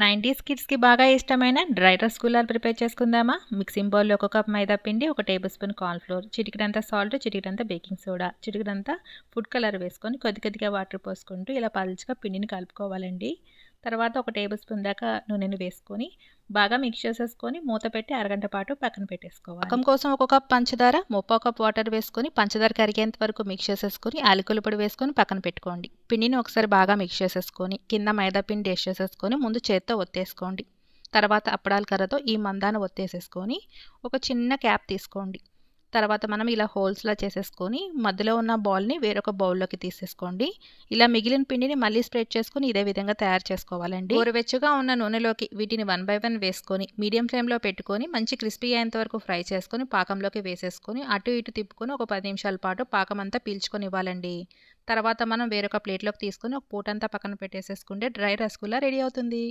Nineties కిడ్స్కి బాగా ఇష్టమైన డ్రై రసగుల్లాలు ప్రిపేర్ చేసుకుందామా? మిక్సింగ్ బౌల్లో ఒక కప్ మైదా పిండి ఒక టేబుల్ స్పూన్ కార్న్ఫ్లోర్ చిటికడంతా సాల్ట్ చిటికడంతా బేకింగ్ సోడా చిటికినంత ఫుడ్ కలర్ వేసుకొని కొద్ది కొద్దిగా వాటర్ పోసుకుంటూ ఇలా పలుచగా పిండిని కలుపుకోవాలండి. తర్వాత ఒక టేబుల్ స్పూన్ దాకా నూనెను వేసుకొని బాగా మిక్స్ చేసేసుకొని మూత పెట్టి అరగంట పాటు పక్కన పెట్టేసుకోవాలి. పాకం కోసం ఒక కప్ పంచదార ముప్పో కప్ వాటర్ వేసుకొని పంచదార కరిగేంత వరకు మిక్స్ చేసేసుకొని యాలకుల పొడి వేసుకొని పక్కన పెట్టుకోండి. పిండిని ఒకసారి బాగా మిక్స్ చేసేసుకొని కింద మైదా పిండి వేసి చేసేసుకొని ముందు చేత్తో ఒత్తేసుకోండి. తర్వాత అప్పడాల కర్రతో ఈ మందాన్ని ఒత్తేసేసుకొని ఒక చిన్న క్యాప్ తీసుకోండి. తర్వాత మనం ఇలా హోల్స్లా చేసేసుకొని మధ్యలో ఉన్న బాల్ని వేరొక బౌల్లోకి తీసేసుకోండి. ఇలా మిగిలిన పిండిని మళ్ళీ స్ప్రెడ్ చేసుకుని ఇదే విధంగా తయారు చేసుకోవాలండి. గోరువెచ్చగా ఉన్న నూనెలోకి వీటిని వన్ బై వన్ వేసుకొని మీడియం ఫ్లేమ్లో పెట్టుకొని మంచి క్రిస్పీ అయ్యేంత వరకు ఫ్రై చేసుకొని పాకంలోకి వేసేసుకొని అటు ఇటు తిప్పుకొని ఒక పది నిమిషాల పాటు పాకం అంతా పీల్చుకొని ఇవ్వాలండి తర్వాత మనం వేరొక ప్లేట్లోకి తీసుకొని ఒక పూటంతా పక్కన పెట్టేసేసుకుంటే డ్రై రసగుల్లా రెడీ అవుతుంది.